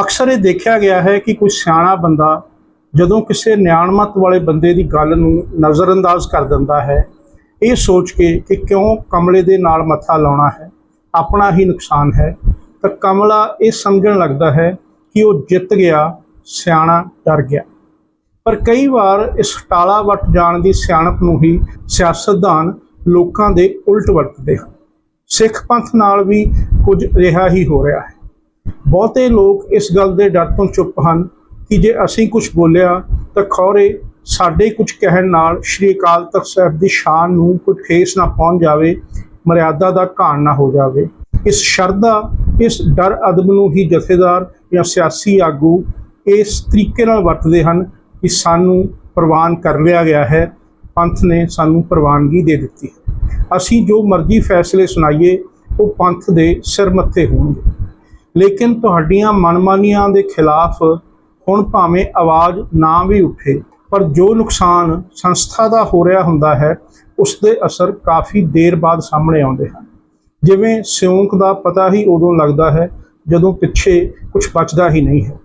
ਅਕਸਰ ਇਹ ਦੇਖਿਆ ਗਿਆ ਹੈ ਕਿ ਕੋਈ ਸਿਆਣਾ ਬੰਦਾ ਜਦੋਂ ਕਿਸੇ ਨਿਆਣਮਤ ਵਾਲੇ ਬੰਦੇ ਦੀ ਗੱਲ ਨੂੰ ਨਜ਼ਰਅੰਦਾਜ਼ ਕਰ ਦਿੰਦਾ ਹੈ, ਇਹ ਸੋਚ ਕੇ ਕਿ ਕਿਉਂ ਕਮਲੇ ਦੇ ਨਾਲ ਮੱਥਾ ਲਾਉਣਾ ਹੈ, ਆਪਣਾ ਹੀ ਨੁਕਸਾਨ ਹੈ, ਤਾਂ ਕਮਲਾ ਇਹ ਸਮਝਣ ਲੱਗਦਾ ਹੈ ਕਿ ਉਹ ਜਿੱਤ ਗਿਆ, ਸਿਆਣਾ ਡਰ ਗਿਆ। ਪਰ ਕਈ ਵਾਰ ਇਸ ਟਾਲਾ ਵੱਟ ਜਾਣ ਦੀ ਸਿਆਣਪ ਨੂੰ ਹੀ ਸਿਆਸਤਦਾਨ ਲੋਕਾਂ ਦੇ ਉਲਟ ਵਰਤਦੇ ਹਨ। ਸਿੱਖ ਪੰਥ ਨਾਲ ਵੀ ਕੁਝ ਰਿਹਾ ਹੀ ਹੋ ਰਿਹਾ ਹੈ। ਬਹੁਤੇ ਲੋਕ ਇਸ ਗੱਲ ਦੇ ਡਰ ਤੋਂ ਚੁੱਪ ਹਨ ਕਿ ਜੇ ਅਸੀਂ ਕੁਝ ਬੋਲਿਆ ਤਾਂ ਖੌਰੇ ਸਾਡੇ ਕੁਝ ਕਹਿਣ ਨਾਲ ਸ਼੍ਰੀ ਅਕਾਲ ਤਖਤ ਸਾਹਿਬ ਦੀ ਸ਼ਾਨ ਨੂੰ ਕੁਝ ਠੇਸ ਨਾ ਪਹੁੰਚ ਜਾਵੇ, ਮਰਿਆਦਾ ਦਾ ਘਾਣ ਨਾ ਹੋ ਜਾਵੇ। ਇਸ ਸ਼ਰਧਾ, ਇਸ ਡਰ ਅਦਬ ਨੂੰ ਹੀ ਜਥੇਦਾਰ ਜਾਂ ਸਿਆਸੀ ਆਗੂ ਇਸ ਤਰੀਕੇ ਨਾਲ ਵਰਤਦੇ ਹਨ ਕਿ ਸਾਨੂੰ ਪ੍ਰਵਾਨ ਕਰ ਲਿਆ ਗਿਆ ਹੈ। ਪੰਥ ਨੇ ਸਾਨੂੰ ਪ੍ਰਵਾਨਗੀ ਦੇ ਦਿੱਤੀ ਹੈ। ਅਸੀਂ ਜੋ ਮਰਜ਼ੀ ਫੈਸਲੇ ਸੁਣਾਈਏ, ਉਹ ਪੰਥ ਦੇ ਸਿਰ ਮੱਥੇ ਹੋਣਗੇ। ਲੇਕਿਨ ਤੁਹਾਡੀਆਂ ਮਨਮਾਨੀਆਂ ਦੇ ਖਿਲਾਫ ਹੁਣ ਭਾਵੇਂ ਆਵਾਜ਼ ਨਾ ਵੀ ਉੱਠੇ, ਪਰ ਜੋ ਨੁਕਸਾਨ ਸੰਸਥਾ ਦਾ ਹੋ ਰਿਹਾ ਹੁੰਦਾ ਹੈ ਉਸ ਦੇ ਅਸਰ ਕਾਫੀ ਦੇਰ ਬਾਅਦ ਸਾਹਮਣੇ ਆਉਂਦੇ ਹਨ। ਜਿਵੇਂ ਸਿਉਂਕ ਦਾ ਪਤਾ ਹੀ ਉਦੋਂ ਲੱਗਦਾ ਹੈ ਜਦੋਂ ਪਿੱਛੇ ਕੁਝ ਬਚਦਾ ਹੀ ਨਹੀਂ ਹੈ।